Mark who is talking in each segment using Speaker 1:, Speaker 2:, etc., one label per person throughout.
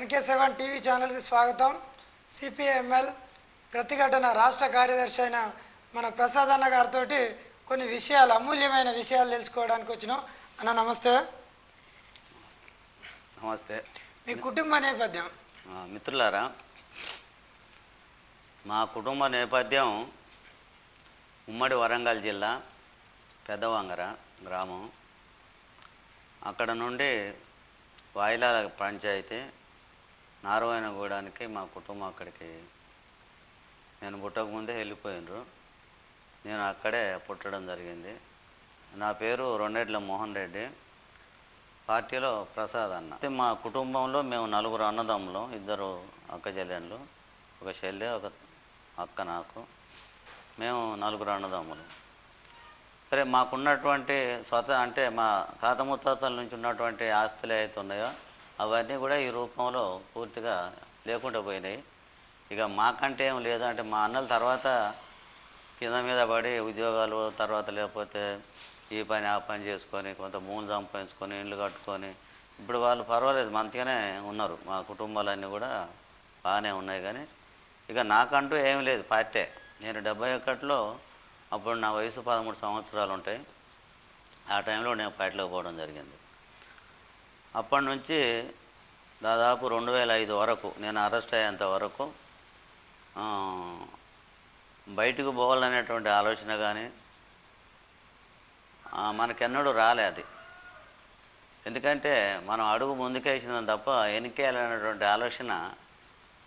Speaker 1: NK seven TV ఛానల్కి స్వాగతం. CPML ప్రతిఘటన రాష్ట్ర కార్యదర్శి అయిన మన ప్రసాద్ అన్న గారితో కొన్ని విషయాలు అమూల్యమైన విషయాలు తెలుసుకోవడానికి వచ్చినాం. అన్న నమస్తే.
Speaker 2: నమస్తే.
Speaker 1: మీ కుటుంబ నేపథ్యం?
Speaker 2: మిత్రులారా మా కుటుంబ నేపథ్యం ఉమ్మడి వరంగల్ జిల్లా పెద్దవంగర గ్రామం. అక్కడ నుండి వాయిలాల పంచాయతీ నారాయణగూడానికి మా కుటుంబం అక్కడికి నేను పుట్టకముందే వెళ్ళిపోయినరు. నేను అక్కడే పుట్టడం జరిగింది. నా పేరు రెండేట్ల మోహన్ రెడ్డి. పార్టీలో ప్రసాద్ అన్న. అయితే మా కుటుంబంలో మేము నలుగురు అన్నదమ్ములు ఇద్దరు అక్క చెల్లెళ్ళు ఒక చెల్లె ఒక అక్క నాకు. మేము నలుగురు అన్నదమ్ములు. సరే మాకున్నటువంటి స్వత అంటే మా తాత ముత్తాతల నుంచి ఉన్నటువంటి ఆస్తులు ఏవైతే ఉన్నాయో అవన్నీ కూడా ఈ రూపంలో పూర్తిగా లేకుండా పోయినాయి. ఇక మాకంటే ఏం లేదు అంటే మా అన్నల తర్వాత కింద మీద పడి ఉద్యోగాలు తర్వాత లేకపోతే ఈ పని ఆ పని చేసుకొని కొంత భూములు సంపాదించుకొని ఇండ్లు కట్టుకొని ఇప్పుడు వాళ్ళు పర్వాలేదు మంచిగానే ఉన్నారు. మా కుటుంబాలన్నీ కూడా బాగానే ఉన్నాయి కానీ ఇక నాకంటూ ఏం లేదు పార్టీ. నేను డెబ్బై ఒకటిలో అప్పుడు నా వయసు పదమూడు సంవత్సరాలు ఉంటాయి. ఆ టైంలో నేను పార్టీలోకి పోవడం జరిగింది. అప్పటి నుంచి దాదాపు రెండు వేల ఐదు వరకు నేను అరెస్ట్ అయ్యేంత వరకు బయటకు పోవాలనేటువంటి ఆలోచన కానీ మనకెన్నడూ రాలే అది. ఎందుకంటే మనం అడుగు ముందుకేసినాం తప్ప వెనకేయాలనేటువంటి ఆలోచన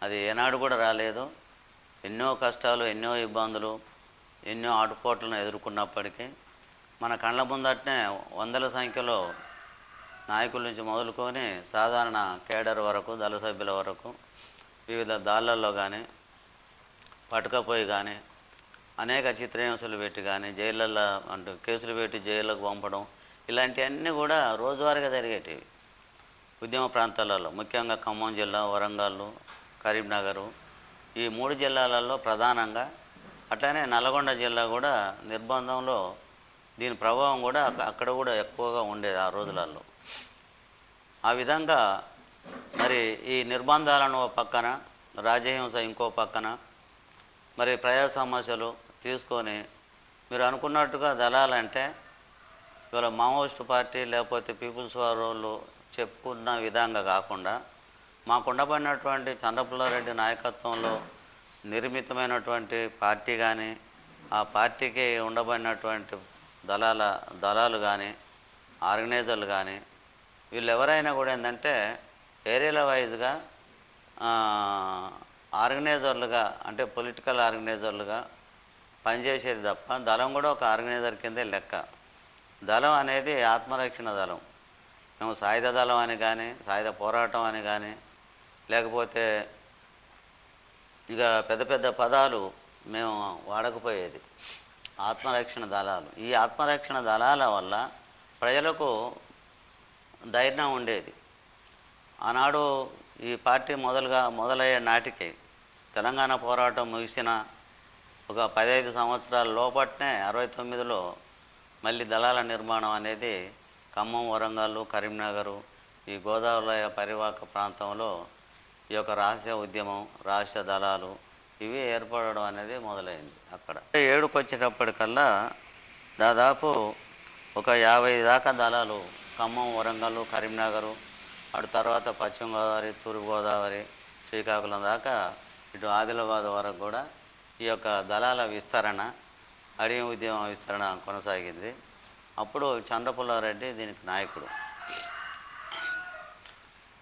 Speaker 2: అది ఏనాడు కూడా రాలేదు. ఎన్నో కష్టాలు ఎన్నో ఇబ్బందులు ఎన్నో ఆటుపోట్లను ఎదుర్కొన్నప్పటికీ మన కళ్ళ ముందటనే వందల సంఖ్యలో నాయకుల నుంచి మొదలుకొని సాధారణ కేడర్ వరకు దళ సభ్యుల వరకు వివిధ దాళ్ళల్లో కానీ పట్టుకపోయి కానీ అనేక చిత్రహింసలు పెట్టి కానీ జైళ్ళల్లో అంటూ కేసులు పెట్టి జైళ్ళకు పంపడం ఇలాంటివన్నీ కూడా రోజువారీగా జరిగేటివి. ఉద్యమ ప్రాంతాలలో ముఖ్యంగా ఖమ్మం జిల్లా వరంగల్ కరీంనగర్ ఈ మూడు జిల్లాలలో ప్రధానంగా అట్లనే నల్గొండ జిల్లా కూడా నిర్బంధంలో దీని ప్రభావం కూడా అక్కడ కూడా ఎక్కువగా ఉండేది ఆ రోజులలో ఆ విధంగా మరి ఈ నిర్బంధాలను ఓ పక్కన రాజహింస ఇంకో పక్కన మరి ప్రజా సమస్యలు తీసుకొని మీరు అనుకున్నట్టుగా దళాలంటే ఇవాళ మావోయిస్ట్ పార్టీ లేకపోతే పీపుల్స్ వారు వాళ్ళు చెప్పుకున్న విధంగా కాకుండా మాకు ఉండబడినటువంటి చంద్రపుల్లారెడ్డి నాయకత్వంలో నిర్మితమైనటువంటి పార్టీ కానీ ఆ పార్టీకి ఉండబడినటువంటి దళాల దళాలు కానీ ఆర్గనైజర్లు కానీ వీళ్ళు ఎవరైనా కూడా ఏంటంటే ఏరియాల వైజ్గా ఆర్గనైజర్లుగా అంటే పొలిటికల్ ఆర్గనైజర్లుగా పనిచేసేది తప్ప దళం కూడా ఒక ఆర్గనైజర్ కిందే లెక్క. దళం అనేది ఆత్మరక్షణ దళం. మేము సాయుధ దళం అని కానీ సాయుధ పోరాటం అని కానీ లేకపోతే ఇక పెద్ద పెద్ద పదాలు మేము వాడకపోయేది. ఆత్మరక్షణ దళాలు. ఈ ఆత్మరక్షణ దళాల వల్ల ప్రజలకు ధైర్యం ఉండేది. ఆనాడు ఈ పార్టీ మొదలుగా మొదలయ్యే నాటికి తెలంగాణ పోరాటం ముగిసిన ఒక పదహైదు సంవత్సరాల లోపట్నే అరవై తొమ్మిదిలో మళ్ళీ దళాల నిర్మాణం అనేది ఖమ్మం వరంగల్ కరీంనగర్ ఈ గోదావరి పరివాహక ప్రాంతంలో ఈ యొక్క రహస్య ఉద్యమం రహస్య దళాలు ఇవి ఏర్పడడం అనేది మొదలైంది. అక్కడ. ఏడుకు వచ్చేటప్పటికల్లా దాదాపు ఒక యాభై దాకా దళాలు ఖమ్మం వరంగల్ కరీంనగర్ అటు తర్వాత పశ్చిమ గోదావరి తూర్పు గోదావరి శ్రీకాకుళం దాకా ఇటు ఆదిలాబాద్ వరకు కూడా ఈ యొక్క దళాల విస్తరణ అడవి ఉద్యమ విస్తరణ కొనసాగింది. అప్పుడు చంద్రపుల్లారెడ్డి దీనికి నాయకుడు.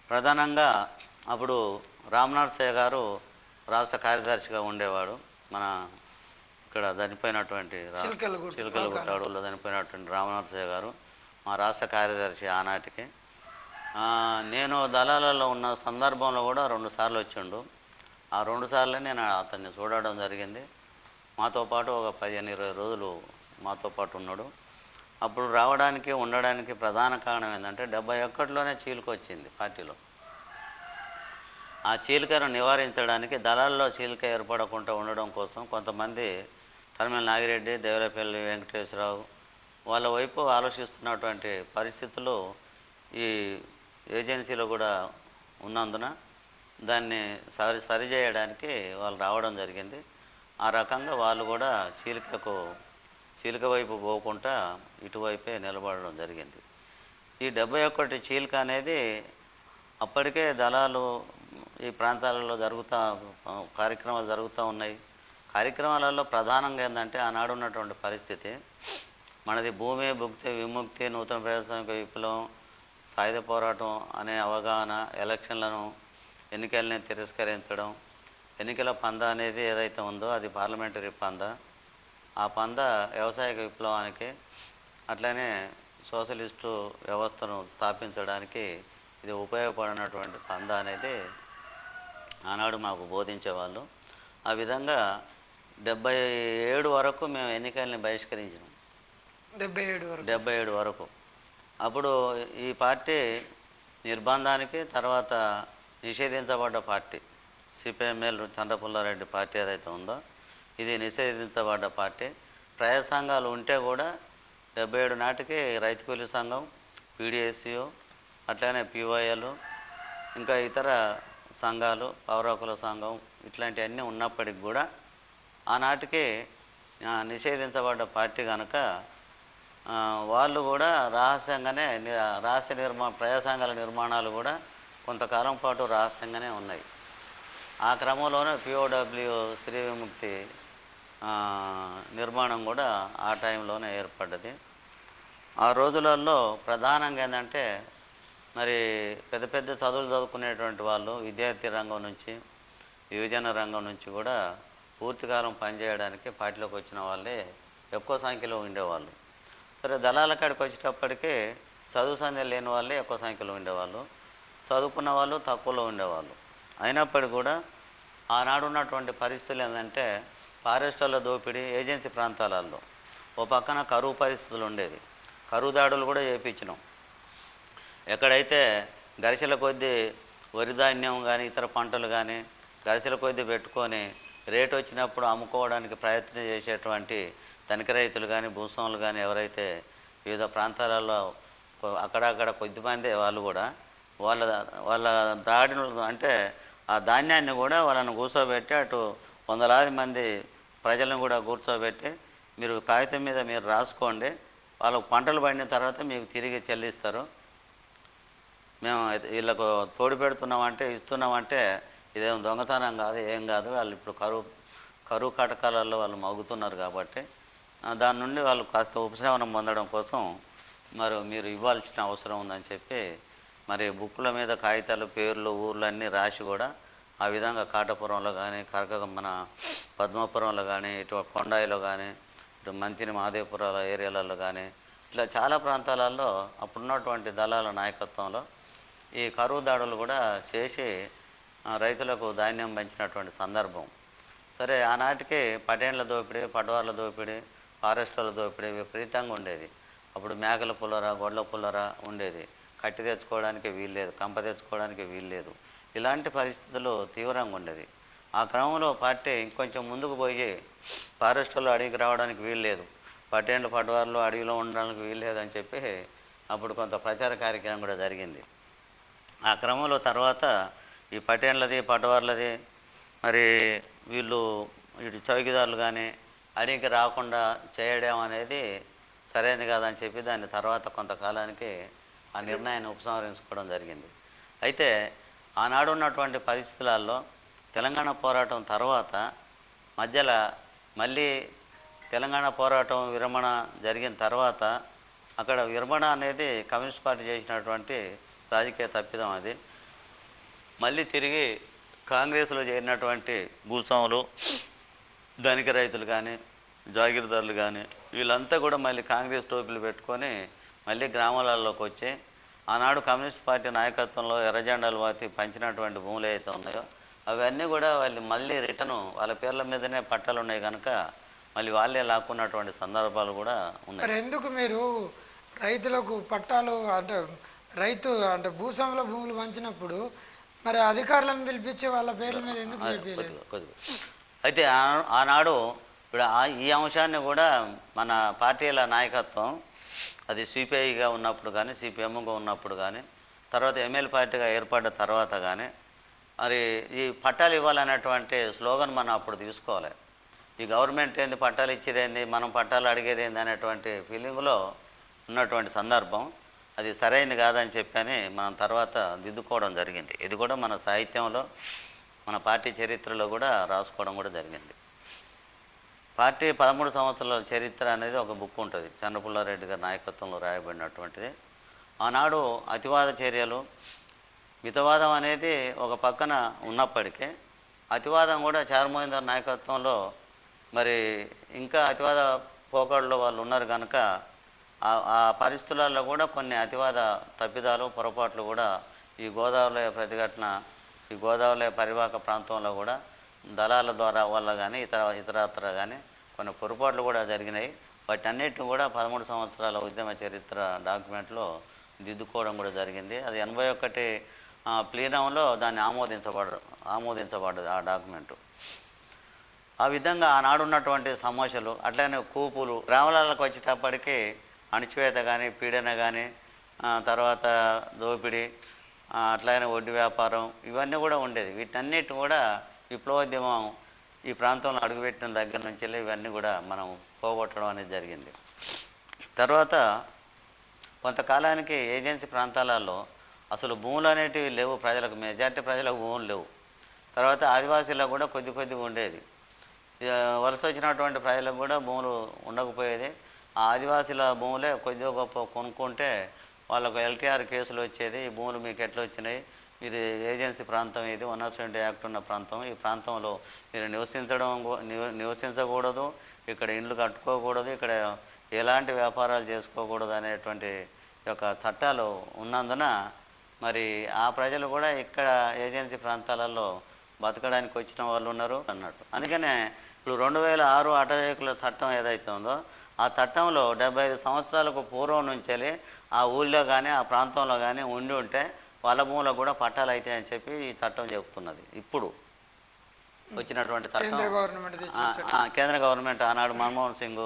Speaker 2: ప్రధానంగా అప్పుడు రామనరసయ్య గారు రాష్ట్ర కార్యదర్శిగా ఉండేవాడు. మన ఇక్కడ చనిపోయినటువంటి రా-
Speaker 1: చిలకలగుట్ట,
Speaker 2: చిలకలగుట్ట అడవుల్లో చనిపోయినటువంటి రామనరసయ్య గారు మా రాష్ట్ర కార్యదర్శి ఆనాటికి. నేను దళాలలో ఉన్న సందర్భంలో కూడా రెండు సార్లు వచ్చిండు. ఆ రెండు సార్లు నేను అతన్ని చూడడం జరిగింది. మాతో పాటు ఒక పదిహేను ఇరవై రోజులు మాతో పాటు ఉన్నాడు. అప్పుడు రావడానికి ఉండడానికి ప్రధాన కారణం ఏంటంటే డెబ్బై ఒక్కటిలోనే చీలిక వచ్చింది పార్టీలో. ఆ చీలికను నివారించడానికి దళాల్లో చీలిక ఏర్పడకుండా ఉండడం కోసం కొంతమంది తరిమల నాగిరెడ్డి దేవరపల్లి వెంకటేశ్వరరావు వాళ్ళ వైపు ఆలోచిస్తున్నటువంటి పరిస్థితులు ఈ ఏజెన్సీలో కూడా ఉన్నందున దాన్ని సరి సరిచేయడానికి వాళ్ళు రావడం జరిగింది. ఆ రకంగా వాళ్ళు కూడా చీలికకు చీలిక వైపు పోకుండా ఇటువైపే నిలబడడం జరిగింది. ఈ డెబ్బై ఒకటి చీలిక అనేది అప్పటికే దళాలు ఈ ప్రాంతాలలో జరుగుతూ కార్యక్రమాలు జరుగుతూ ఉన్నాయి. కార్యక్రమాలలో ప్రధానంగా ఏంటంటే ఆనాడు ఉన్నటువంటి పరిస్థితి. మనది భూమి భుక్తి విముక్తి నూతన ప్రజాస్వామిక విప్లవం సాయుధ పోరాటం అనే అవగాహన ఎలక్షన్లను ఎన్నికల్ని తిరస్కరించడం ఎన్నికల పంద అనేది ఏదైతే ఉందో అది పార్లమెంటరీ పంద. ఆ పంద వ్యవసాయ విప్లవానికి అట్లనే సోషలిస్టు వ్యవస్థను స్థాపించడానికి ఇది ఉపయోగపడినటువంటి పంద అనేది ఆనాడు మాకు బోధించేవాళ్ళు. ఆ విధంగా డెబ్బై ఏడు వరకు మేము ఎన్నికల్ని బహిష్కరించినాం.
Speaker 1: డెబ్బై ఏడు వరకు.
Speaker 2: డెబ్బై ఏడు వరకు. అప్పుడు ఈ పార్టీ నిర్బంధానికి తర్వాత నిషేధించబడ్డ పార్టీ సిపిఎంఎల్ చంద్రపుల్లారెడ్డి పార్టీ ఏదైతే ఉందో ఇది నిషేధించబడ్డ పార్టీ. ప్రజా సంఘాలు ఉంటే కూడా డెబ్బై ఏడు నాటికి రైతు కూలీ సంఘం పీడిఎస్యు అట్లనే పిఓఎల్ ఇంకా ఇతర సంఘాలు పౌరకుల సంఘం ఇట్లాంటివన్నీ ఉన్నప్పటికి కూడా ఆనాటికి నిషేధించబడ్డ పార్టీ కనుక వాళ్ళు కూడా రహస్యంగానే రహస్య నిర్మా ప్రజాసంఘాల నిర్మాణాలు కూడా కొంతకాలం పాటు రహస్యంగానే ఉన్నాయి. ఆ క్రమంలోనే పిఓడబ్ల్యూ స్త్రీ విముక్తి నిర్మాణం కూడా ఆ టైంలోనే ఏర్పడ్డది. ఆ రోజులలో ప్రధానంగా ఏంటంటే మరి పెద్ద పెద్ద చదువులు చదువుకునేటువంటి వాళ్ళు విద్యార్థి రంగం నుంచి యువజన రంగం నుంచి కూడా పూర్తికాలం పనిచేయడానికి పార్టీలోకి వచ్చిన వాళ్ళే ఎక్కువ సంఖ్యలో ఉండేవాళ్ళు. సరే దళాల కాడికి వచ్చేటప్పటికే చదువు సంధ్య లేని వాళ్ళే ఎక్కువ సంఖ్యలో ఉండేవాళ్ళు. చదువుకున్న వాళ్ళు తక్కువలో ఉండేవాళ్ళు. అయినప్పటికీ కూడా ఆనాడు ఉన్నటువంటి పరిస్థితులు ఏంటంటే ఫారెస్టర్ల దోపిడీ ఏజెన్సీ ప్రాంతాలలో. ఓ పక్కన కరువు పరిస్థితులు ఉండేది కరువు దాడులు కూడా చేయించినాం ఎక్కడైతే గరిసెల కొద్దీ వరి ధాన్యం కానీ ఇతర పంటలు కానీ గరిసెల కొద్దీ పెట్టుకొని రేటు వచ్చినప్పుడు అమ్ముకోవడానికి ప్రయత్నం చేసేటువంటి తనిఖీ రైతులు కానీ భూస్వాములు కానీ ఎవరైతే వివిధ ప్రాంతాలలో అక్కడక్కడ కొద్దిమంది వాళ్ళు కూడా వాళ్ళ వాళ్ళ దాడిని అంటే ఆ ధాన్యాన్ని కూడా వాళ్ళని కూర్చోబెట్టి అటు వందలాది మంది ప్రజలను కూడా కూర్చోబెట్టి మీరు కాగితం మీద మీరు రాసుకోండి వాళ్ళకు పంటలు పండిన తర్వాత మీకు తిరిగి చెల్లిస్తారు. మేము వీళ్ళకు తోడు పెడుతున్నామంటే ఇస్తున్నామంటే ఇదేం దొంగతనం కాదు ఏం కాదు. వాళ్ళు ఇప్పుడు కరువు కరువు కటకాలలో వాళ్ళు మగుతున్నారు కాబట్టి దాని నుండి వాళ్ళు కాస్త ఉపశమనం పొందడం కోసం మరి మీరు ఇవ్వాల్సిన అవసరం ఉందని చెప్పి మరి బుక్కుల మీద కాగితాలు పేర్లు ఊర్లు అన్నీ రాసి కూడా ఆ విధంగా కాటపురంలో కానీ కరక మన పద్మాపురంలో కానీ ఇటు కొండాయిలో కానీ ఇటు మంతిని మాదేపురాల ఏరియాలలో కానీ ఇట్లా చాలా ప్రాంతాలలో అప్పుడున్నటువంటి దళాల నాయకత్వంలో ఈ కరువు దాడులు కూడా చేసి రైతులకు ధాన్యం పెంచినటువంటి సందర్భం. సరే ఆనాటికి పటేండ్ల దోపిడీ పటవార్ల దోపిడీ ఫారెస్టుల దోపిడీ విపరీతంగా ఉండేది. అప్పుడు మేకల పుల్లర గొడ్ల పుల్లర ఉండేది. కట్టి తెచ్చుకోవడానికి వీల్లేదు కంప తెచ్చుకోవడానికి వీల్లేదు ఇలాంటి పరిస్థితులు తీవ్రంగా ఉండేది. ఆ క్రమంలో పార్టీ ఇంకొంచెం ముందుకు పోయి ఫారెస్టులో అడవికి రావడానికి వీల్లేదు పటేండ్ల పటవార్లు అడవిలో ఉండడానికి వీల్లేదు అని చెప్పి అప్పుడు కొంత ప్రచార కార్యక్రమం కూడా జరిగింది. ఆ క్రమంలో తర్వాత ఈ పటేన్లది పటవార్లది మరి వీళ్ళు ఇటు చౌకీదారులు కానీ అడిగి రాకుండా చేయడం అనేది సరైనది కాదని చెప్పి దాని తర్వాత కొంతకాలానికి ఆ నిర్ణయాన్ని ఉపసంహరించుకోవడం జరిగింది. అయితే ఆనాడు ఉన్నటువంటి పరిస్థితులలో తెలంగాణ పోరాటం తర్వాత మధ్యలో మళ్ళీ తెలంగాణ పోరాటం విరమణ జరిగిన తర్వాత అక్కడ విరమణ అనేది కమ్యూనిస్ట్ పార్టీ చేసినటువంటి రాజకీయ తప్పిదం అది. మళ్ళీ తిరిగి కాంగ్రెస్లో చేరినటువంటి భూస్వాములు ధనిక రైతులు కానీ జాగీర్దారులు కానీ వీళ్ళంతా కూడా మళ్ళీ కాంగ్రెస్ టోపీలు పెట్టుకొని మళ్ళీ గ్రామాలలోకి వచ్చి ఆనాడు కమ్యూనిస్ట్ పార్టీ నాయకత్వంలో ఎర్రజెండాలు వాతి పంచినటువంటి భూములు అయితే ఉన్నాయో అవన్నీ కూడా వాళ్ళు మళ్ళీ రిటర్ను వాళ్ళ పేర్ల మీదనే పట్టాలు ఉన్నాయి కనుక మళ్ళీ వాళ్ళే లాక్కున్నటువంటి సందర్భాలు కూడా ఉన్నాయి.
Speaker 1: మరి ఎందుకు మీరు రైతులకు పట్టాలు అంటే రైతు అంటే భూస్వాముల భూములు పంచినప్పుడు మరి అధికారులను పిలిపించి వాళ్ళ పేర్ల మీద ఎందుకు చెప్పలేదు
Speaker 2: కొద్దిగా అయితే ఆ- ఆనాడు ఇప్పుడు ఈ అంశాన్ని కూడా మన పార్టీల నాయకత్వం అది సిపిఐగా ఉన్నప్పుడు కానీ సిపిఎంగా ఉన్నప్పుడు కానీ తర్వాత ఎమ్మెల్యే పార్టీగా ఏర్పడ్డ తర్వాత కానీ మరి ఈ పట్టాలు ఇవ్వాలనేటువంటి స్లోగన్ మనం అప్పుడు తీసుకోవాలి. ఈ గవర్నమెంట్ ఏంది పట్టాలు ఇచ్చేది ఏంది మనం పట్టాలు అడిగేది ఏంది అనేటువంటి ఫీలింగ్లో ఉన్నటువంటి సందర్భం. అది సరైంది కాదని చెప్పని మనం తర్వాత దిద్దుకోవడం జరిగింది. ఇది కూడా మన సాహిత్యంలో మన పార్టీ చరిత్రలో కూడా రాసుకోవడం కూడా జరిగింది. పార్టీ పదమూడు సంవత్సరాల చరిత్ర అనేది ఒక బుక్ ఉంటుంది. చంద్రపుల్లారెడ్డి గారి నాయకత్వంలో రాయబడినటువంటిది. ఆనాడు అతివాద చర్యలు మితవాదం అనేది ఒక పక్కన ఉన్నప్పటికీ అతివాదం కూడా చారుమోహిందర్ నాయకత్వంలో మరి ఇంకా అతివాద పోకడలో వాళ్ళు ఉన్నారు కనుక ఆ- పరిస్థితులలో కూడా కొన్ని అతివాద తప్పిదాలు పొరపాట్లు కూడా ఈ గోదావరి ప్రతిఘటన ఈ గోదావరి పరివాహక ప్రాంతంలో కూడా దళాల ద్వారా వల్ల కానీ ఇతర ఇతరత్ర కానీ కొన్ని పొరపాట్లు కూడా జరిగినాయి. వాటన్నిటిని కూడా పదమూడు సంవత్సరాల ఉద్యమ చరిత్ర డాక్యుమెంట్లో దిద్దుకోవడం కూడా జరిగింది. అది ఎనభై ఒకటి ప్లీనంలో దాన్ని ఆమోదించబడ ఆమోదించబడ్డది ఆ డాక్యుమెంటు. ఆ విధంగా ఆనాడున్నటువంటి సమస్యలు అట్లనే కూపులు గ్రామాలకు వచ్చేటప్పటికీ అణిచివేత కానీ పీడన కానీ తర్వాత దోపిడీ ఆ, వడ్డీ వ్యాపారం ఇవన్నీ కూడా ఉండేది. వీటన్నిటి కూడా విప్లవోద్యమం ఈ ప్రాంతంలో అడుగుపెట్టిన దగ్గర నుంచి ఇవన్నీ కూడా మనం పోగొట్టడం అనేది జరిగింది. తర్వాత కొంతకాలానికి ఏజెన్సీ ప్రాంతాలలో అసలు భూములు అనేటివి లేవు ప్రజలకు మెజార్టీ ప్రజలకు భూములు లేవు. తర్వాత ఆదివాసీలకు కూడా కొద్ది కొద్దిగా ఉండేది. వలస వచ్చినటువంటి ప్రజలకు కూడా భూములు ఉండకపోయేది. ఆదివాసీల భూములే కొద్దిగా గొప్ప కొనుక్కుంటే వాళ్ళకు ఎల్టీఆర్ కేసులు వచ్చేది ఈ భూములు మీకు ఎట్లా వచ్చినాయి? మీరు ఏజెన్సీ ప్రాంతం ఇది వన్ ఆఫ్ ట్వంటీ యాక్ట్ ఉన్న ప్రాంతం. ఈ ప్రాంతంలో మీరు నివసించడం నివసించకూడదు ఇక్కడ ఇండ్లు కట్టుకోకూడదు ఇక్కడ ఎలాంటి వ్యాపారాలు చేసుకోకూడదు అనేటువంటి యొక్క చట్టాలు ఉన్నందున మరి ఆ ప్రజలు కూడా ఇక్కడ ఏజెన్సీ ప్రాంతాలలో బతకడానికి వచ్చిన వాళ్ళు ఉన్నారు అన్నట్టు. అందుకనే ఇప్పుడు రెండు వేల ఆరు అటవీకుల చట్టం ఏదైతే ఉందో ఆ చట్టంలో డెబ్బై ఐదు సంవత్సరాలకు పూర్వం నుంచి ఆ ఊళ్ళో కానీ ఆ ప్రాంతంలో కానీ ఉండి ఉంటే వాళ్ళ భూములకు కూడా పట్టాలు అవుతాయి అని చెప్పి ఈ చట్టం చెబుతున్నది. ఇప్పుడు వచ్చినటువంటి చట్టం. కేంద్ర గవర్నమెంట్ ఆనాడు మన్మోహన్ సింగ్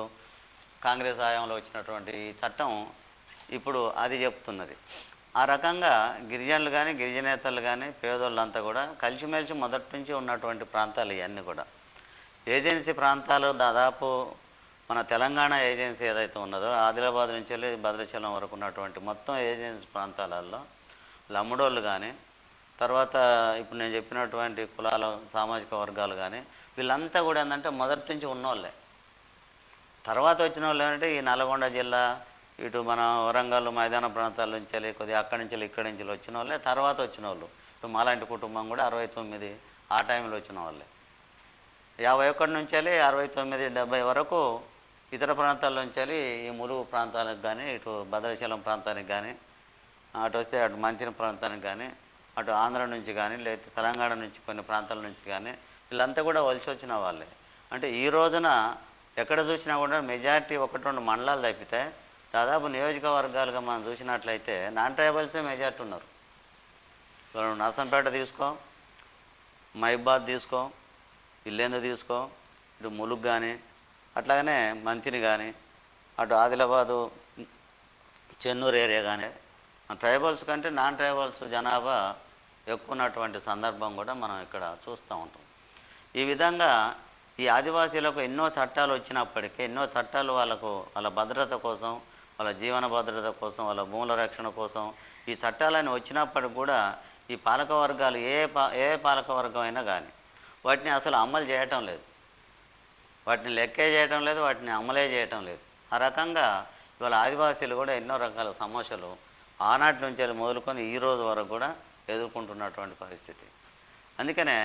Speaker 2: కాంగ్రెస్ హయాంలో వచ్చినటువంటి ఈ చట్టం ఇప్పుడు అది చెప్తున్నది ఆ రకంగా గిరిజనులు కానీ గిరిజనేతలు కానీ పేదోళ్ళంతా కూడా కలిసిమెలిసి మొదటి నుంచి ఉన్నటువంటి ప్రాంతాలు ఇవన్నీ కూడా. ఏజెన్సీ ప్రాంతాలు దాదాపు మన తెలంగాణ ఏజెన్సీ ఏదైతే ఉన్నదో ఆదిలాబాద్ నుంచి వెళ్ళి భద్రాచలం వరకు ఉన్నటువంటి మొత్తం ఏజెన్సీ ప్రాంతాలలో లమ్ముడోళ్ళు కానీ తర్వాత ఇప్పుడు నేను చెప్పినటువంటి కులాల సామాజిక వర్గాలు కానీ వీళ్ళంతా కూడా ఏంటంటే మొదటి నుంచి ఉన్నోళ్ళే. తర్వాత వచ్చిన వాళ్ళు ఏంటంటే ఈ నల్గొండ జిల్లా ఇటు మన వరంగల్ మైదాన ప్రాంతాల నుంచి వెళ్ళి కొద్దిగా అక్కడి నుంచి ఇక్కడి నుంచి వచ్చిన వాళ్ళే తర్వాత వచ్చిన వాళ్ళు ఇప్పుడు మాలాంటి కుటుంబం కూడా అరవై తొమ్మిది ఆ టైంలో వచ్చిన వాళ్ళే యాభై ఒకటి నుంచి వెళ్ళి అరవై తొమ్మిది డెబ్బై వరకు ఇతర ప్రాంతాల నుంచి వెళ్ళి ఈ ములుగు ప్రాంతాలకు కానీ ఇటు భద్రాచలం ప్రాంతానికి కానీ అటు వస్తే అటు మంచిన ప్రాంతానికి కానీ అటు ఆంధ్ర నుంచి కానీ లేకపోతే తెలంగాణ నుంచి కొన్ని ప్రాంతాల నుంచి కానీ వీళ్ళంతా కూడా వలసి వచ్చిన వాళ్ళే. అంటే ఈ రోజున ఎక్కడ చూసినా కూడా మెజారిటీ ఒకటి రెండు మండలాలు తప్పితే దాదాపు నియోజకవర్గాలుగా మనం చూసినట్లయితే నాన్ ట్రైబల్సే మెజారిటీ ఉన్నారు. ఇప్పుడు నర్సంపేట తీసుకో మైబాద్ తీసుకో ఇల్లేందు తీసుకో ఇటు ములుగు కానీ అట్లాగనే మంతిని కానీ అటు ఆదిలాబాదు చెన్నూరు ఏరియా కానీ ట్రైబల్స్ కంటే నాన్ ట్రైబల్స్ జనాభా ఎక్కువ ఉన్నటువంటి సందర్భం కూడా మనం ఇక్కడ చూస్తూ ఉంటాం. ఈ విధంగా ఈ ఆదివాసీలకు ఎన్నో చట్టాలు వచ్చినప్పటికీ ఎన్నో చట్టాలు వాళ్ళకు వాళ్ళ భద్రత కోసం వాళ్ళ జీవన భద్రత కోసం వాళ్ళ భూముల రక్షణ కోసం ఈ చట్టాలని వచ్చినప్పటికి కూడా ఈ పాలక వర్గాలు ఏ పా ఏ పాలక వర్గం అయినా కానీ వాటిని అసలు అమలు చేయటం లేదు. వాటిని లెక్కే చేయటం లేదు వాటిని అమలే చేయటం లేదు. ఆ రకంగా ఇవాళ ఆదివాసీలు కూడా ఎన్నో రకాల సమస్యలు ఆనాటి నుంచి మొదలుకొని ఈ రోజు వరకు కూడా ఎదుర్కొంటున్నటువంటి పరిస్థితి. అందుకనే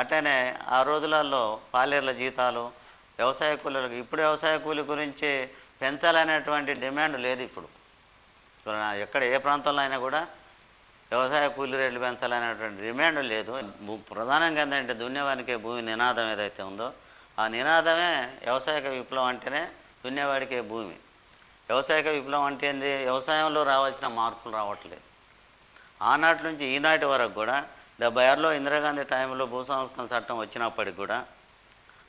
Speaker 2: అట్లనే ఆ రోజులలో పాలేర్ల జీతాలు వ్యవసాయ కూలీలకు ఇప్పుడు వ్యవసాయ కూలి గురించి పెంచాలనేటువంటి డిమాండ్ లేదు ఇప్పుడు. ఎక్కడ ఏ ప్రాంతంలో అయినా కూడా వ్యవసాయ కూలీ రేట్లు పెంచాలనేటువంటి డిమాండ్ లేదు. ప్రధానంగా ఏంటంటే దున్నేవానికి భూమి నినాదం ఏదైతే ఉందో ఆ నినాదమే వ్యవసాయ విప్లవం అంటేనే దున్నేవాడికే భూమి. వ్యవసాయ విప్లవం అంటే ఏంది? వ్యవసాయంలో రావాల్సిన మార్పులు రావట్లేదు. ఆనాటి నుంచి ఈనాటి వరకు కూడా డెబ్బై ఆరులో ఇందిరాగాంధీ టైంలో భూ సంస్కరణ చట్టం వచ్చినప్పటికి కూడా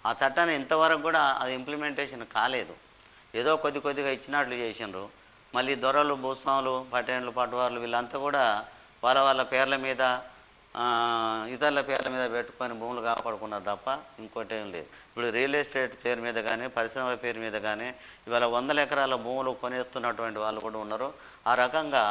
Speaker 2: ఆ చట్టాన్ని ఇంతవరకు కూడా అది ఇంప్లిమెంటేషన్ కాలేదు. ఏదో కొద్ది కొద్దిగా ఇచ్చినట్లు చేసిండ్రు. మళ్ళీ దొరలు భూస్వాములు పటేన్లు పట్టువార్లు వీళ్ళంతా కూడా వాళ్ళ వాళ్ళ పేర్ల మీద ఇతరుల పేర్ల మీద పెట్టుకొని భూములు కాపాడుకున్నారు తప్ప ఇంకోటి ఏం లేదు. ఇప్పుడు రియల్ ఎస్టేట్ పేరు మీద కానీ పరిశ్రమల పేరు మీద కానీ ఇవాళ వందల ఎకరాల భూములు కొనేస్తున్నటువంటి వాళ్ళు కూడా ఉన్నారు. ఆ రకంగా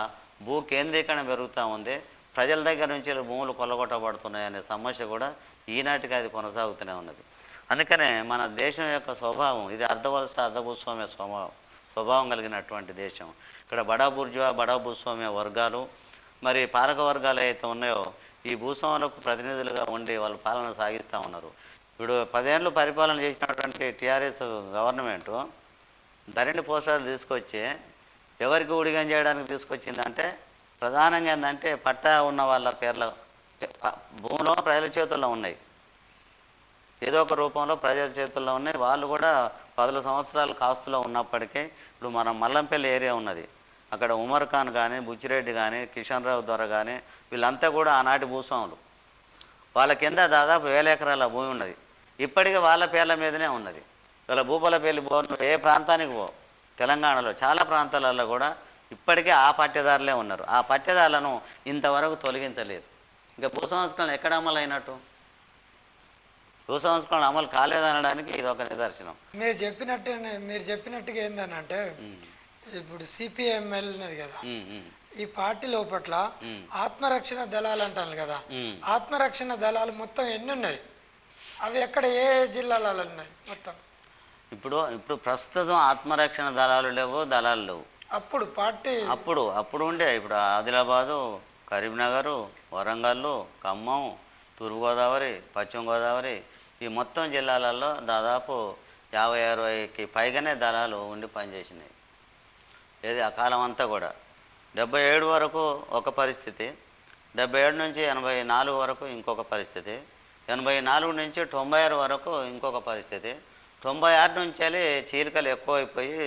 Speaker 2: భూ కేంద్రీకరణ పెరుగుతూ ఉంది. ప్రజల దగ్గర నుంచి భూములు కొల్లగొట్టబడుతున్నాయి అనే సమస్య కూడా ఈనాటికి అది కొనసాగుతూనే ఉన్నది. అందుకనే మన దేశం యొక్క స్వభావం ఇది అర్ధవలస అర్ధభూస్వామ్య స్వభావం స్వభావం కలిగినటువంటి దేశం. ఇక్కడ బడా బుర్జువా బడా భూస్వామ్య వర్గాలు మరి పాలక వర్గాలు అయితే ఉన్నాయో ఈ భూస్వాములకు ప్రతినిధులుగా ఉండి వాళ్ళు పాలన సాగిస్తూ ఉన్నారు. ఇప్పుడు పదేళ్ళు పరిపాలన చేసినటువంటి టీఆర్ఎస్ గవర్నమెంటు ధరణి పోస్టర్లు తీసుకొచ్చి ఎవరికి ఊడిగం చేయడానికి తీసుకొచ్చిందంటే ప్రధానంగా ఏంటంటే పట్టా ఉన్న వాళ్ళ పేర్ల భూములో భూమిలో ప్రజల చేతుల్లో ఉన్నాయి. ఏదో ఒక రూపంలో ప్రజల చేతుల్లో ఉన్నాయి. వాళ్ళు కూడా పదుల సంవత్సరాలు కాస్తులో ఉన్నప్పటికీ ఇప్పుడు మన మల్లంపల్లి ఏరియా ఉన్నది. అక్కడ ఉమర్ ఖాన్ కానీ బుచ్చిరెడ్డి కానీ కిషన్ రావు దొర కానీ వీళ్ళంతా కూడా ఆనాటి భూస్వాములు. వాళ్ళ కింద దాదాపు వేల ఎకరాల భూమి ఉన్నది. ఇప్పటికీ వాళ్ళ పేర్ల మీదనే ఉన్నది. వీళ్ళ భూపాలపల్లి పో ఏ ప్రాంతానికి పో తెలంగాణలో చాలా ప్రాంతాలలో కూడా ఇప్పటికే ఆ పట్టేదారులే ఉన్నారు. ఆ పట్టేదారులను ఇంతవరకు తొలగించలేదు. ఇంకా భూ సంస్కరణ ఎక్కడ అమలు అయినట్టు? భూ సంస్కరణ అమలు కాలేదనడానికి ఇది ఒక నిదర్శనం.
Speaker 1: మీరు చెప్పినట్టు మీరు చెప్పినట్టుగా ఏందనంటే ఇప్పుడు సిపిఎంఎల్ ఉన్నది కదా. ఈ పార్టీ లోపట్ల. ఆత్మరక్షణ దళాలు అంటారు కదా. ఆత్మరక్షణ దళాలు మొత్తం ఎన్ని ఉన్నాయి? అవి ఎక్కడ ఏ ఏ జిల్లాలలో ఉన్నాయి మొత్తం?
Speaker 2: ఇప్పుడు ఇప్పుడు ప్రస్తుతం ఆత్మరక్షణ దళాలు లేవు దళాలు లేవు.
Speaker 1: అప్పుడు పార్టీ
Speaker 2: అప్పుడు అప్పుడు ఉండే ఇప్పుడు ఆదిలాబాదు కరీంనగరు వరంగల్ ఖమ్మం తూర్పుగోదావరి పశ్చిమ గోదావరి ఈ మొత్తం జిల్లాలలో దాదాపు యాభై అరవైకి పైగానే దళాలు ఉండి పనిచేసినాయి. ఏది? ఆ కాలం అంతా కూడా. డెబ్బై ఏడు వరకు ఒక పరిస్థితి డెబ్బై ఏడు నుంచి ఎనభై నాలుగు వరకు ఇంకొక పరిస్థితి ఎనభై నాలుగు నుంచి తొంభై ఆరు వరకు ఇంకొక పరిస్థితి తొంభై ఆరు నుంచి చీలికలు ఎక్కువైపోయి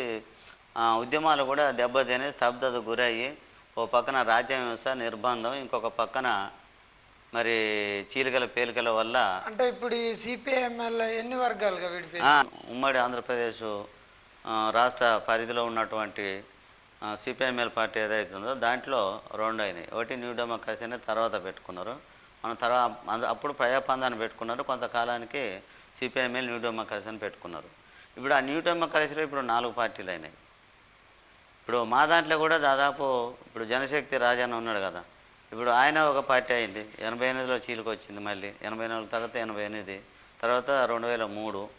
Speaker 2: ఉద్యమాలు కూడా దెబ్బతిని స్తబ్దత గురయ్యి ఓ పక్కన రాజ్యం వ్యవస్థ నిర్బంధం ఇంకొక పక్కన మరి చీలికల పేలికల వల్ల
Speaker 1: అంటే ఇప్పుడు ఈ సిపిఎంఎల్ ఎన్ని వర్గాలుగా
Speaker 2: ఉమ్మడి ఆంధ్రప్రదేశ్ రాష్ట్ర పరిధిలో ఉన్నటువంటి సిపిఎంఎల్ పార్టీ ఏదైతే ఉందో దాంట్లో రెండు అయినాయి. ఒకటి న్యూ డెమోక్రసీని అనేది తర్వాత పెట్టుకున్నారు. మన తర్వాత అప్పుడు ప్రజాపందాన్ని పెట్టుకున్నారు. కొంతకాలానికి సిపిఎంఎల్ న్యూ డెమోక్రసీని పెట్టుకున్నారు. ఇప్పుడు ఆ న్యూ డెమోక్రసీలో ఇప్పుడు నాలుగు పార్టీలు అయినాయి. ఇప్పుడు మా దాంట్లో కూడా దాదాపు ఇప్పుడు జనశక్తి రాజన్న ఉన్నాడు కదా. ఇప్పుడు ఆయన ఒక పార్టీ అయింది. ఎనభై ఎనిమిదిలో చీలికి వచ్చింది మళ్ళీ. ఎనభై నాలుగు తర్వాత ఎనభై ఎనిమిది తర్వాత రెండు వేల మూడు.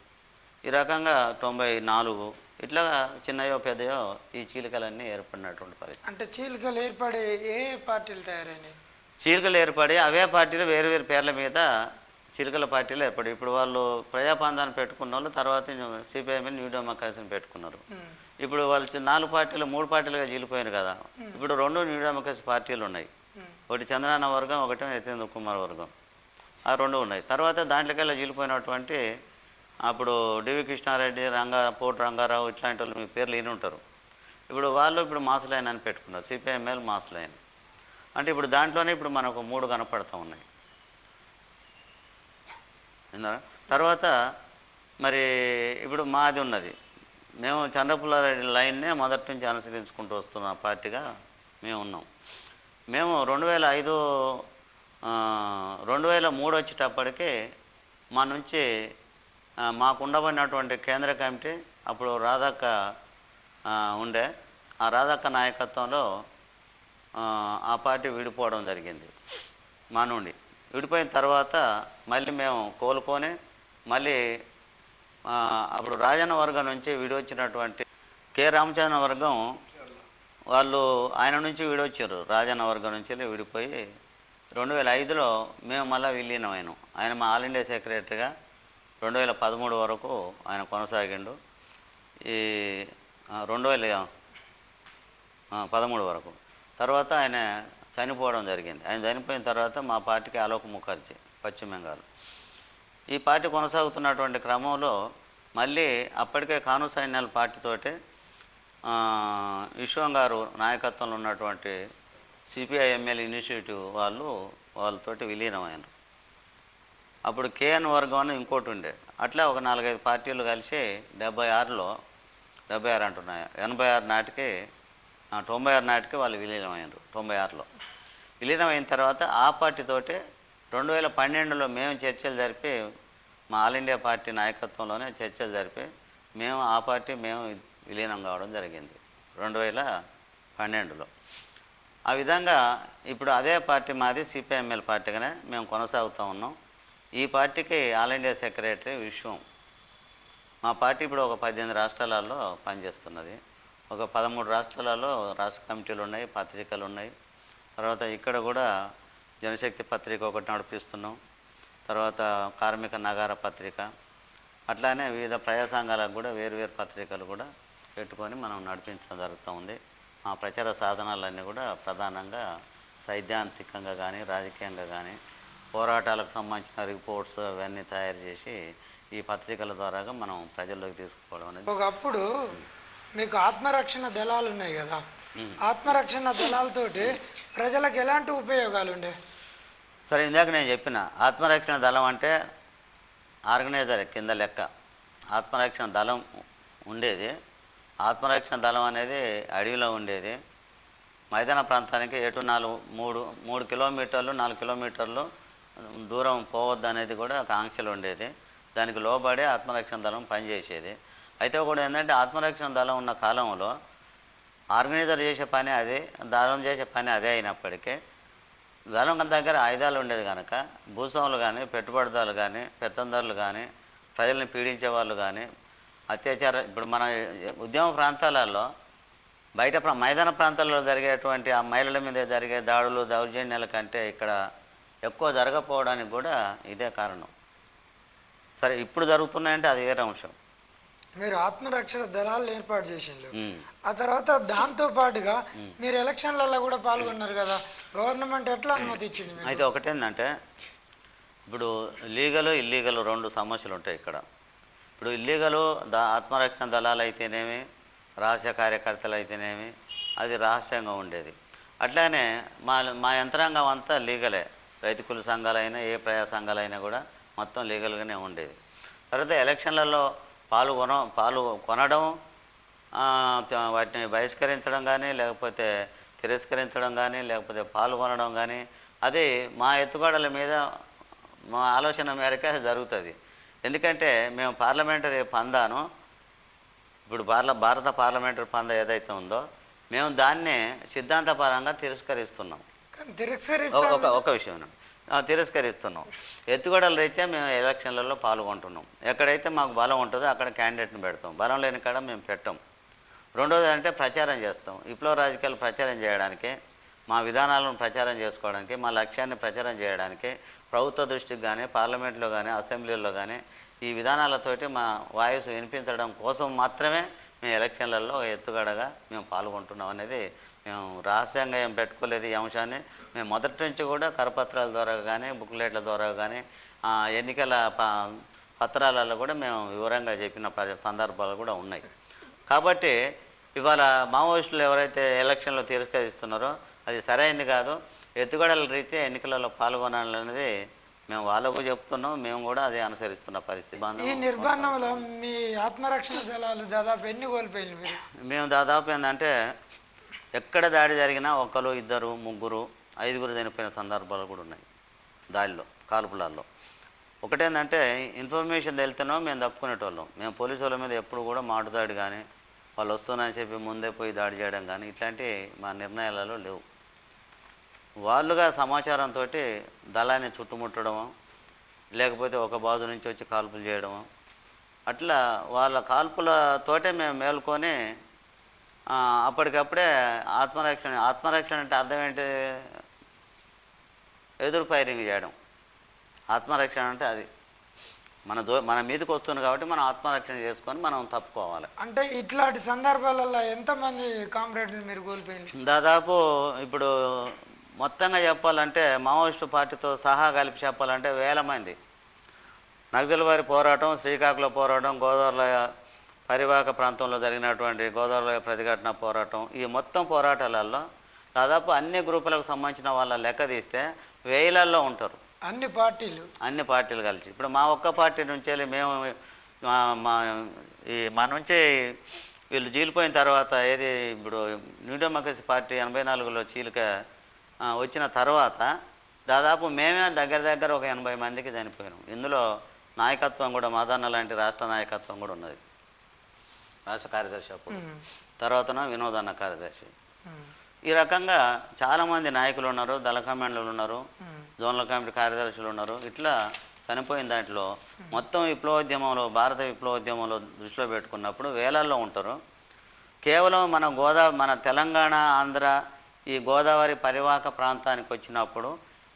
Speaker 2: ఈ రకంగా తొంభై నాలుగు ఇట్లా చిన్నయో పెద్దయో ఈ చీలికలన్నీ ఏర్పడినటువంటి పరిస్థితి.
Speaker 1: అంటే చీలికలు ఏర్పడి ఏ పార్టీలు తయారైనాయి?
Speaker 2: చీలికలు ఏర్పడి అవే పార్టీలు వేరు వేరు పేర్ల మీద చిలుకల పార్టీలు ఏర్పడి. ఇప్పుడు వాళ్ళు ప్రజాపాందాన్ని పెట్టుకున్న వాళ్ళు తర్వాత సిపిఐఎం న్యూ డెమోక్రసీని పెట్టుకున్నారు. ఇప్పుడు వాళ్ళు నాలుగు పార్టీలు మూడు పార్టీలుగా చీలిపోయారు కదా. ఇప్పుడు రెండు న్యూ డెమోక్రసీ పార్టీలు ఉన్నాయి. ఒకటి చంద్రనాన్న వర్గం ఒకటి యతీంద్ర కుమార్ వర్గం. ఆ రెండు ఉన్నాయి. తర్వాత దాంట్లోకెళ్ళి చీలిపోయినటువంటి అప్పుడు డివి కృష్ణారెడ్డి రంగా పోటు రంగారావు ఇట్లాంటి వాళ్ళు మీ పేర్లు విని ఉంటారు. ఇప్పుడు వాళ్ళు ఇప్పుడు మాస్ లైన్ అని పెట్టుకున్నారు. CPIML mass line. అంటే ఇప్పుడు దాంట్లోనే ఇప్పుడు మనకు మూడు కనపడతా ఉన్నాయి. తర్వాత మరి ఇప్పుడు మాది ఉన్నది. మేము చంద్రపుల్లారెడ్డి లైన్నే మొదటి నుంచి అనుసరించుకుంటూ వస్తున్న పార్టీగా మేము ఉన్నాం. మేము రెండు వేల ఐదు రెండు వేల మూడు వచ్చేటప్పటికి మా నుంచి మాకు ఉండబడినటువంటి కేంద్ర కమిటీ అప్పుడు రాధక్క ఉండే. ఆ రాధక్క నాయకత్వంలో ఆ, పార్టీ విడిపోవడం జరిగింది. మా నుండి. విడిపోయిన తర్వాత మళ్ళీ మేము కోలుకొని మళ్ళీ అప్పుడు రాజన్న వర్గం నుంచి విడివచ్చినటువంటి కె. రామచంద్ర వర్గం వాళ్ళు ఆయన నుంచి విడొచ్చారు. రాజన్న వర్గం నుంచి విడిపోయి రెండు వేల ఐదులో మేము మళ్ళీ విలీనమైనాం. ఆయన మా ఆల్ ఇండియా సెక్రటరీగా రెండు వేల పదమూడు వరకు ఆయన కొనసాగిండు. ఈ రెండు వేల పదమూడు వరకు. తర్వాత ఆయన చనిపోవడం జరిగింది. ఆయన చనిపోయిన తర్వాత మా పార్టీకి ఆలోక్ ముఖర్జీ పశ్చిమ బెంగాల్. ఈ పార్టీ కొనసాగుతున్నటువంటి క్రమంలో మళ్ళీ అప్పటికే కాను సైన్యాల పార్టీతోటి విశ్వం గారు నాయకత్వంలో ఉన్నటువంటి సిపిఐ ఎమ్మెల్యే ఇనిషియేటివ్ వాళ్ళు వాళ్ళతోటి విలీనమైనారు. అప్పుడు కేఎన్ వర్గం అని ఇంకోటి ఉండే. అట్లా ఒక నాలుగైదు పార్టీలు కలిసి డెబ్బై ఆరులో డెబ్బై ఆరు అంటున్నాయి ఎనభై ఆరు నాటికి తొంభై ఆరు నాటికి వాళ్ళు విలీనమయ్యారు తొంభై ఆరులో. విలీనం అయిన తర్వాత ఆ పార్టీతోటి రెండు వేల పన్నెండులో మేము చర్చలు జరిపి మా ఆల్ ఇండియా పార్టీ నాయకత్వంలోనే చర్చలు జరిపి మేము ఆ పార్టీ మేము విలీనం కావడం జరిగింది రెండు వేల పన్నెండులో. ఆ విధంగా ఇప్పుడు అదే పార్టీ మాది సిపిఎంఎల్ పార్టీగానే మేము కొనసాగుతూ ఉన్నాం. ఈ పార్టీకి ఆల్ ఇండియా సెక్రటరీ విశ్వం. మా పార్టీ ఇప్పుడు ఒక పద్దెనిమిది రాష్ట్రాలలో పనిచేస్తున్నది. ఒక పదమూడు రాష్ట్రాలలో రాష్ట్ర కమిటీలు ఉన్నాయి పత్రికలు ఉన్నాయి. తర్వాత ఇక్కడ కూడా జనశక్తి పత్రిక ఒకటి నడిపిస్తున్నాం. తర్వాత కార్మిక నగార పత్రిక. అట్లానే వివిధ ప్రజా సంఘాలకు కూడా వేరు వేరు పత్రికలు కూడా పెట్టుకొని మనం నడిపించడం జరుగుతూ ఉంది. మా ప్రచార సాధనాలన్నీ కూడా ప్రధానంగా సైద్ధాంతికంగా కానీ రాజకీయంగా కానీ పోరాటాలకు సంబంధించిన రిపోర్ట్స్ అవన్నీ తయారు చేసి ఈ పత్రికల ద్వారాగా మనం ప్రజల్లోకి తీసుకుపోవడం అనేది
Speaker 1: ఒకప్పుడు మీకు ఆత్మరక్షణ దళాలు ఉన్నాయి కదా. ఆత్మరక్షణ దళాలతోటి ప్రజలకు ఎలాంటి ఉపయోగాలు ఉండే?
Speaker 2: సరే ఇందాక నేను చెప్పిన ఆత్మరక్షణ దళం అంటే ఆర్గనైజర్ కింద లెక్క. ఆత్మరక్షణ దళం ఉండేది. ఆత్మరక్షణ దళం అనేది అడవిలో ఉండేది. మైదాన ప్రాంతానికి ఎటు నాలుగు మూడు మూడు కిలోమీటర్లు నాలుగు కిలోమీటర్లు దూరం పోవద్దు అనేది కూడా ఒక ఆంక్షలు ఉండేది. దానికి లోబడే ఆత్మరక్షణ దళం పనిచేసేది. అయితే కూడా ఏంటంటే ఆత్మరక్షణ దళం ఉన్న కాలంలో ఆర్గనైజర్ చేసే పని అదే దళం చేసే పని అదే అయినప్పటికీ దళం దగ్గర ఆయుధాలు ఉండేది కనుక భూస్వాములు కానీ పెట్టుబడిదారులు కానీ పెత్తందారులు కానీ ప్రజల్ని పీడించే వాళ్ళు కానీ అత్యాచార ఇప్పుడు మన ఉద్యమ ప్రాంతాలలో బయట మైదాన ప్రాంతాల్లో జరిగేటువంటి ఆ మహిళల మీద జరిగే దాడులు దౌర్జన్యాల కంటే ఇక్కడ ఎక్కువ జరగకపోవడానికి కూడా ఇదే కారణం. సరే ఇప్పుడు జరుగుతున్నాయంటే అది వేరే అంశం.
Speaker 1: మీరు ఆత్మరక్షణ దళాలు ఏర్పాటు చేసిండ్రు. ఆ తర్వాత దాంతో పాటుగా మీరు ఎలక్షన్లలో కూడా పాల్గొన్నారు కదా గవర్నమెంట్ ఎట్లా అనుమతి ఇచ్చింది మీకు?
Speaker 2: అయితే ఒకటేంటంటే ఇప్పుడు లీగలు ఇల్లీగల్ రెండు సమస్యలు ఉంటాయి ఇక్కడ. ఇప్పుడు ఇల్లీగలు దా ఆత్మరక్షణ దళాలు అయితేనేమి రహస్య కార్యకర్తలు అయితేనేమి అది రహస్యంగా ఉండేది. అట్లానే మా మా యంత్రాంగం అంతా లీగలే. రైతు కుల సంఘాలైనా ఏ ప్రజా సంఘాలైనా కూడా మొత్తం లీగల్గానే ఉండేది. తర్వాత ఎలక్షన్లలో పాల్గొన పాలు కొనడం వాటిని బహిష్కరించడం కానీ లేకపోతే తిరస్కరించడం కానీ లేకపోతే పాల్గొనడం కానీ అది మా ఎత్తుగడల మీద మా ఆలోచన మేరకే జరుగుతుంది. ఎందుకంటే మేము పార్లమెంటరీ పందాను ఇప్పుడు పార్ల భారత పార్లమెంటరీ పంద ఏదైతే ఉందో మేము దాన్నే సిద్ధాంతపరంగా తిరస్కరిస్తున్నాం. ఒక- ఒక ఒక విషయం తిరస్కరిస్తున్నాం. ఎత్తుగడల రీత్యా మేము ఎలక్షన్లలో పాల్గొంటున్నాం. ఎక్కడైతే మాకు బలం ఉంటుందో అక్కడ క్యాండిడేట్ని పెడతాం. బలం లేని కాడ మేము పెట్టాం. రెండోది అంటే ప్రచారం చేస్తాం. విప్లవ రాజకీయాలు ప్రచారం చేయడానికి మా విధానాలను ప్రచారం చేసుకోవడానికి మా లక్ష్యాన్ని ప్రచారం చేయడానికి ప్రభుత్వ దృష్టికి కానీ పార్లమెంట్లో కానీ అసెంబ్లీలో కానీ ఈ విధానాలతోటి మా వాయిస్ వినిపించడం కోసం మాత్రమే మేము ఎలక్షన్లలో ఎత్తుగడగా మేము పాల్గొంటున్నాం అనేది మేము రహస్యంగా ఏం పెట్టుకోలేదు ఈ అంశాన్ని. మేము మొదటి నుంచి కూడా కరపత్రాల ద్వారా కానీ బుక్లెట్ల ద్వారా కానీ ఆ, ఎన్నికల ప పత్రాలలో కూడా మేము వివరంగా చెప్పిన పరి సందర్భాలు కూడా ఉన్నాయి. కాబట్టి ఇవాళ మావోయిస్టులు ఎవరైతే ఎలక్షన్లో తిరస్కరిస్తున్నారో అది సరైంది కాదు. ఎత్తుగడల రీత్యా ఎన్నికలలో పాల్గొనాలనేది మేము వాళ్ళకు చెప్తున్నాం. మేము కూడా అదే అనుసరిస్తున్న పరిస్థితి.
Speaker 1: ఈ నిర్బంధంలో మీ ఆత్మరక్షణ దళాలు దాదాపు ఎన్ని కోల్పోయింది మీరు?
Speaker 2: మేము దాదాపు ఏంటంటే ఎక్కడ దాడి జరిగినా ఒకరు ఇద్దరు ముగ్గురు ఐదుగురు చనిపోయిన సందర్భాలు కూడా ఉన్నాయి దాడిలో కాల్పులాల్లో. ఒకటేంటంటే ఇన్ఫర్మేషన్ తెలితేనో మేము తప్పుకునేటోళ్ళం. మేము పోలీసు వాళ్ళ మీద ఎప్పుడు కూడా మాటుదాడి కానీ వాళ్ళు వస్తున్నారని చెప్పి ముందే పోయి దాడి చేయడం కానీ ఇట్లాంటి మా నిర్ణయాలలో లేవు. వాళ్ళుగా సమాచారంతో దళాన్ని చుట్టుముట్టడము లేకపోతే ఒక బాజు నుంచి వచ్చి కాల్పులు చేయడము అట్లా వాళ్ళ కాల్పులతోటే మేము మేల్కొని అప్పటికప్పుడే ఆత్మరక్షణ ఆత్మరక్షణ అంటే అర్థం ఏంటి? ఎదురు ఫైరింగ్ చేయడం. ఆత్మరక్షణ అంటే అది. మన జో మన మీదకి వస్తుంది కాబట్టి మనం ఆత్మరక్షణ చేసుకొని మనం తప్పుకోవాలి.
Speaker 1: అంటే ఇట్లాంటి సందర్భాలలో ఎంతమంది కామ్రేడ్లు మీరు కోల్పోయింది
Speaker 2: దాదాపు ఇప్పుడు మొత్తంగా చెప్పాలంటే మావోయిస్టు పార్టీతో సహా కలిపి చెప్పాలంటే వేల మంది. నక్సల్వారి పోరాటం శ్రీకాకుళం పోరాటం గోదావరి పరివాహక ప్రాంతంలో జరిగినటువంటి గోదావరి ప్రతిఘటన పోరాటం ఈ మొత్తం పోరాటాలలో దాదాపు అన్ని గ్రూపులకు సంబంధించిన వాళ్ళ లెక్క తీస్తే వేలల్లో ఉంటారు.
Speaker 1: అన్ని పార్టీలు.
Speaker 2: అన్ని పార్టీలు కలిసి. ఇప్పుడు మా ఒక్క పార్టీ నుంచి మేము మా మా ఈ మా నుంచి వీళ్ళు చీలిపోయిన తర్వాత ఏది ఇప్పుడు న్యూ డెమోక్రసీ పార్టీ ఎనభై నాలుగులో చీలిక వచ్చిన తర్వాత దాదాపు మేమే దగ్గర దగ్గర ఒక ఎనభై మందికి చనిపోయినాం. ఇందులో నాయకత్వం కూడా మాదన్న లాంటి రాష్ట్ర నాయకత్వం కూడా ఉన్నది. రాష్ట్ర కార్యదర్శి అప్పుడు. తర్వాతన వినోదన్న కార్యదర్శి.
Speaker 1: ఉమ్,
Speaker 2: ఈ రకంగా చాలామంది నాయకులు ఉన్నారు దళ కమాండర్లు ఉన్నారు జోనల్ కమిటీ కార్యదర్శులు ఉన్నారు. ఇట్లా చనిపోయిన దాంట్లో మొత్తం విప్లవోద్యమంలో భారత విప్లవోద్యమంలో దృష్టిలో పెట్టుకున్నప్పుడు వేలల్లో ఉంటారు. కేవలం మన గోదా మన తెలంగాణ ఆంధ్ర ఈ గోదావరి పరివాహక ప్రాంతానికి వచ్చినప్పుడు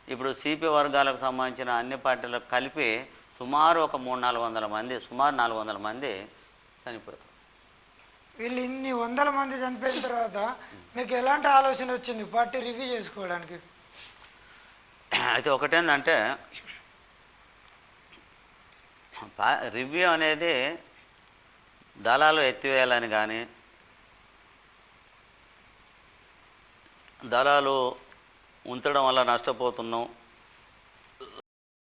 Speaker 2: ఇప్పుడు సిపి వర్గాలకు సంబంధించిన అన్ని పార్టీలకు కలిపి సుమారు ఒక మూడు నాలుగు వందల మంది సుమారు నాలుగు వందల మంది చనిపోతారు
Speaker 1: వీళ్ళు ఇన్ని వందల మంది చనిపోయిన తర్వాత మీకు ఎలాంటి ఆలోచన వచ్చింది? పార్టీ రివ్యూ చేసుకోవడానికి.
Speaker 2: అయితే ఒకటేందంటే రివ్యూ అనేది దళాలు ఎత్తివేయాలని కానీ దళాలు ఉంచడం వల్ల నష్టపోతున్నాం.